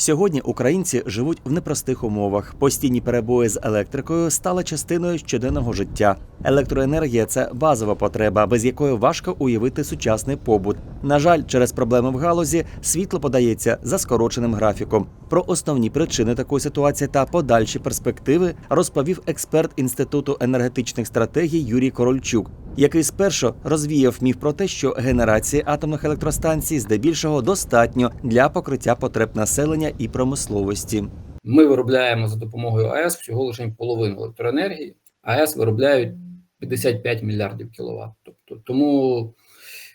Сьогодні українці живуть в непростих умовах. Постійні перебої з електрикою стали частиною щоденного життя. Електроенергія це базова потреба, без якої важко уявити сучасний побут. На жаль, через проблеми в галузі світло подається за скороченим графіком. Про основні причини такої ситуації та подальші перспективи розповів експерт інституту енергетичних стратегій Юрій Корольчук, який спершу розвіяв міф про те, що генерації атомних електростанцій здебільшого достатньо для покриття потреб населення і промисловості. Ми виробляємо за допомогою АЕС всього лише половину електроенергії. АЕС виробляють 55 мільярдів кіловат. Тобто, тому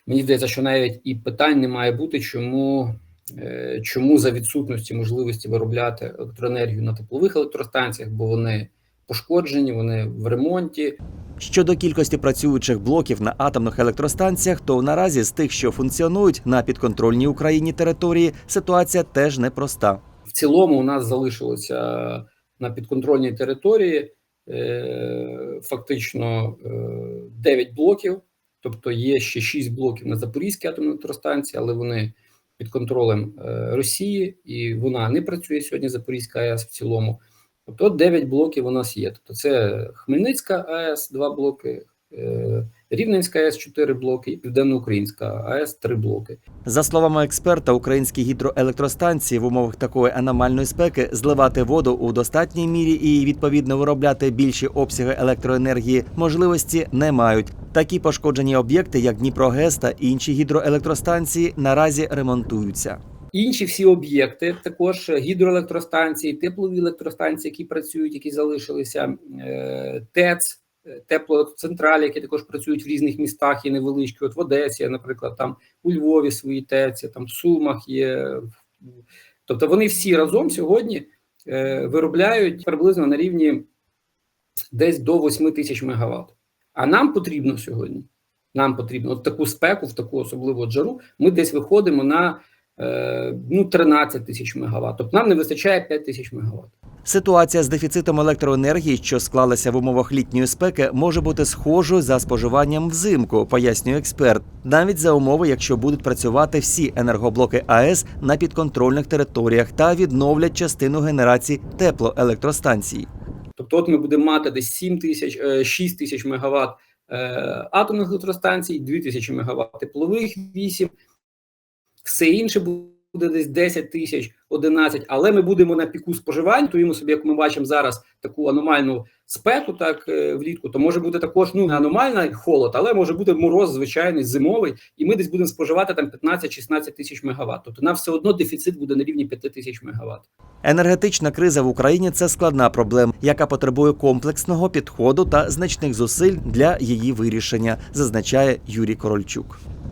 мені здається, що навіть і питань не має бути, чому, е, чому за відсутності можливості виробляти електроенергію на теплових електростанціях, бо вони пошкоджені, вони в ремонті. Щодо кількості працюючих блоків на атомних електростанціях, то наразі з тих, що функціонують на підконтрольній Україні території, ситуація теж непроста. В цілому у нас залишилося на підконтрольній території е, фактично е, 9 блоків, тобто є ще 6 блоків на Запорізькій атомній електростанції, але вони під контролем е, Росії, і вона не працює сьогодні Запорізька АЕС в цілому. Тобто 9 блоків у нас є. Тобто це Хмельницька АЕС, 2 блоки, е, Рівненська АЕС 4 блоки і Південноукраїнська АЕС 3 блоки. За словами експерта, українські гідроелектростанції в умовах такої аномальної спеки зливати воду у достатній мірі і відповідно виробляти більші обсяги електроенергії можливості не мають. Такі пошкоджені об'єкти, як Дніпрогес та інші гідроелектростанції, наразі ремонтуються. Інші всі об'єкти, також гідроелектростанції, теплові електростанції, які працюють, які залишилися, е, ТЕЦ, е, теплоцентралі, які також працюють в різних містах і невеличкі. От в Одесі, наприклад, там у Львові свої ТЕЦи, там в Сумах є. Тобто вони всі разом сьогодні е, виробляють приблизно на рівні десь до 8 тисяч мегаватт. А нам потрібно сьогодні. Нам потрібно от таку спеку, в таку особливу джару. Ми десь виходимо на ну 13 тисяч мегаватт. Тобто нам не вистачає 5 тисяч мегаватт. Ситуація з дефіцитом електроенергії, що склалася в умовах літньої спеки, може бути схожою за споживанням взимку, пояснює експерт. Навіть за умови, якщо будуть працювати всі енергоблоки АЕС на підконтрольних територіях та відновлять частину генерації теплоелектростанцій. Тобто, от ми будемо мати десь 7 тисяч, е, 6 тисяч мегаватт е, атомних електростанцій, 2 тисячі мегаватт теплових, 8. Все інше буде десь 10 тисяч, 11, але ми будемо на піку споживань, туємо собі, як ми бачимо зараз, таку аномальну спеку, так е, влітку, то може бути також ну не аномальний холод, але може бути мороз звичайний зимовий, і ми десь будемо споживати там 15-16 тисяч мегаватт. Тобто нам все одно дефіцит буде на рівні 5 тисяч мегаватт. Енергетична криза в Україні це складна проблема, яка потребує комплексного підходу та значних зусиль для її вирішення, зазначає Юрій Корольчук.